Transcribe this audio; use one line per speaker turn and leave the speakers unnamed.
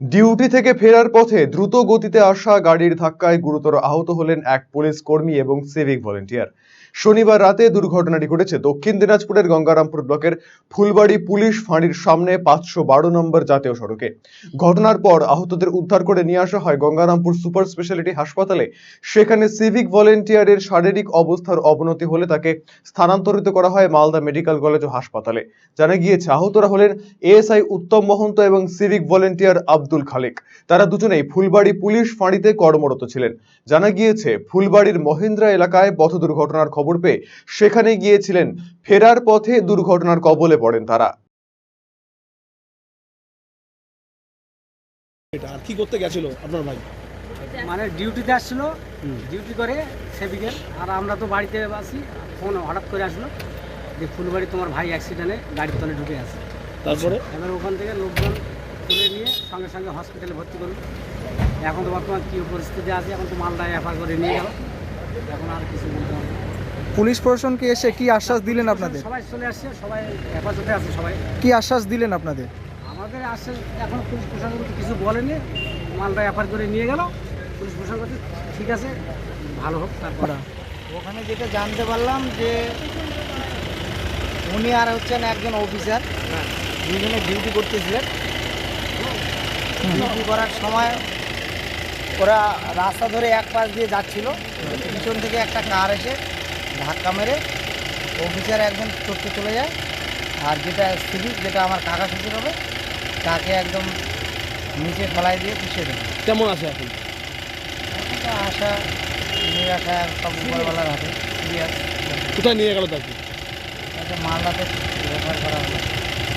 Duty থেকে ফেরার পথে দ্রুত গতিতে আসা গাড়ির ধাক্কায় গুরুতর আহত হলেন এক পুলিশ কর্মী এবং সিভিক ভলেন্টিয়ার। শনিবার রাতে দুর্ঘটনাটি ঘটেছে। দক্ষিণ দিনাজপুরের গঙ্গারামপুর ব্লকের ফুলবাড়ি পুলিশ ফাঁড়ির সামনে পাঁচশো বারো নম্বর জাতীয় সড়কে। ঘটনার পর আহতদের উদ্ধার করে নিয়ে আসা হয় গঙ্গারামপুর সুপার স্পেশালিটি হাসপাতালে। সেখানে সিভিক ভলেন্টিয়ারের শারীরিক অবস্থার অবনতি হলে তাকে স্থানান্তরিত করা হয় মালদা মেডিকেল কলেজ ও হাসপাতালে। জানা গিয়েছে, আহতরা হলেন এএসআই উত্তম মহন্ত এবং সিভিক ভলেন্টিয়ার আব্দুল খালেক। তারা দুজনেই ফুলবাড়ি পুলিশ ফাঁড়িতে কর্মরত ছিলেন। জানা গিয়েছে, ফুলবাড়ির মহেন্দ্রা এলাকায় পথ দুর্ঘটনার খবর পেয়ে সেখানে গিয়েছিলেন। ফেরার পথে দুর্ঘটনার কবলে পড়েন তারা।
এটা আর কি করতে গেছিল আপনার ভাই?
মানে ডিউটিতে আসছিল ডিউটি করে সেভিকের আর আমরা তো বাড়িতে আছি ফোন হঠাৎ করে আসলো যে ফুলবাড়ি তোমার ভাই অ্যাক্সিডেন্টে গাড়ির তলে ঢুকে আছে
তারপরে?
এবার ওখান থেকে লোকজন তুলে নিয়ে সঙ্গে সঙ্গে হসপিটালে ভর্তি করল। এখন তো বর্তমান কী পরিস্থিতি আছে এখন তো মালদায় এফআর করে নিয়ে গেল এখন আর কিছু বলতে হবে না।
পুলিশ প্রশাসনকে এসে কি আশ্বাস দিলেন আপনাদের?
সবাই চলে আসছে সবাই হেফাজতে আছে সবাই।
কি আশ্বাস দিলেন আপনাদের?
আমাদের আশ্বাস এখন পুলিশ প্রশাসন কিছু বলেনি। মালটা এফআর করে নিয়ে গেল। পুলিশ প্রশাসন ঠিক আছে ভালো হোক তারপর
ওখানে যেটা জানতে পারলাম যে উনি আর হচ্ছেন একজন অফিসার দুজনে ডিউটি করতেছিলেন। ডিউটি করার সময় ওরা রাস্তা ধরে এক পাশ দিয়ে যাচ্ছিল পিছন থেকে একটা কার এসে ধাক্কা মেরে অফিসার একদম চড়তে চলে যায়। আর যেটা সিভিক যেটা আমার কাকা শ্বশুর হবে তাকে একদম নিচে ফেলাই দিয়ে পিছিয়ে দেবে
কেমন আছে এখন?
আশা নিরাশা সব উপরওয়ালার হাতে। সিরিয়াস
কোথায় নিয়ে গেল তাকে?
তাকে মালদাতে রেফার করা হলো।